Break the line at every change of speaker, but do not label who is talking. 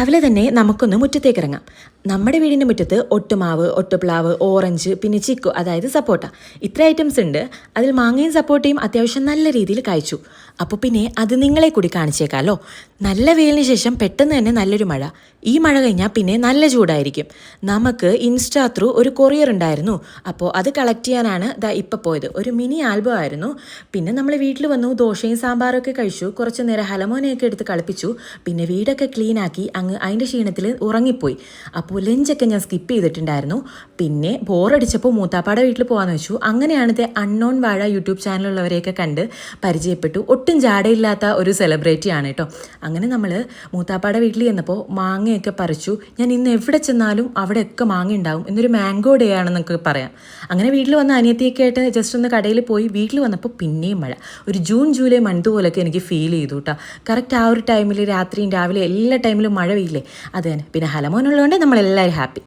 രാവിലെ തന്നെ നമുക്കൊന്ന് മുറ്റത്തേക്ക് ഇറങ്ങാം നമ്മുടെ വീടിന്റെ മുറ്റത്ത് ഒട്ടുമാവ് ഒട്ടുപ്ലാവ് ഓറഞ്ച് പിന്നെ ചിക്കു അതായത് സപ്പോട്ട. ഇത്ര ഐറ്റംസ് ഉണ്ട്. അതിൽ മാങ്ങയും സപ്പോട്ടയും അത്യാവശ്യം നല്ല രീതിയിൽ കഴിച്ചു അപ്പോൾ പിന്നെ അത് നിങ്ങളെ കൂടി കാണിച്ചേക്കാമല്ലോ നല്ല വെയിലിന് ശേഷം പെട്ടെന്ന് തന്നെ നല്ലൊരു മഴ. ഈ മഴ കഴിഞ്ഞാൽ പിന്നെ നല്ല ചൂടായിരിക്കും. നമുക്ക് ഇൻസ്റ്റാ ത്രൂ ഒരു കൊറിയർ ഉണ്ടായിരുന്നു. അപ്പോൾ അത് കളക്ട് ചെയ്യാനാണ് ദാ ഇപ്പോൾ പോയത്. ഒരു മിനി ആൽബം ആയിരുന്നു. പിന്നെ നമ്മൾ വീട്ടിൽ വന്നു ദോശയും സാമ്പാറൊക്കെ കഴിച്ചു. കുറച്ച് നേരം ഹലമോനെയൊക്കെ എടുത്ത് കളിപ്പിച്ചു. പിന്നെ വീടൊക്കെ ക്ലീൻ ആക്കി അങ്ങ് അതിന്റെ ക്ഷീണത്തിൽ ഉറങ്ങിപ്പോയി. അപ്പോൾ ലഞ്ചൊക്കെ ഞാൻ സ്കിപ്പ് ചെയ്തിട്ടുണ്ടായിരുന്നു. പിന്നെ ബോറടിച്ചപ്പോൾ മൂത്താപ്പാടെ വീട്ടിൽ പോകാമെന്ന് വെച്ചു. അങ്ങനെയാണ് ഇത് അൺനോൺ വാഴ യൂട്യൂബ് ചാനലുള്ളവരെയൊക്കെ കണ്ട് പരിചയപ്പെട്ടു. ഒട്ടും ജാടയില്ലാത്ത ഒരു സെലിബ്രിറ്റിയാണ് കേട്ടോ. അങ്ങനെ നമ്മൾ മൂത്താപ്പാടെ വീട്ടിൽ ചെന്നപ്പോൾ മാങ്ങയൊക്കെ പറിച്ചു. ഞാൻ ഇന്ന് എവിടെ ചെന്നാലും അവിടെയൊക്കെ മാങ്ങ ഉണ്ടാവും. എന്നൊരു മാംഗോ ഡേ ആണെന്നൊക്കെ പറയാം. അങ്ങനെ വീട്ടിൽ വന്ന അനിയത്തിയൊക്കെ ആയിട്ട് ജസ്റ്റ് ഒന്ന് കടയിൽ പോയി വീട്ടിൽ വന്നപ്പോൾ പിന്നെയും മഴ. ഒരു ജൂൺ ജൂലൈ മന്ത് പോലൊക്കെ എനിക്ക് ഫീൽ ചെയ്തു കേട്ടോ. കറക്റ്റ് ആ ഒരു ടൈമിൽ രാത്രിയും രാവിലെ എല്ലാ ടൈമിലും മഴ പെയ്യില്ലേ അത് തന്നെ. പിന്നെ ഹലമോനുള്ളതുകൊണ്ട് നമ്മളെല്ലാവരും ഹാപ്പി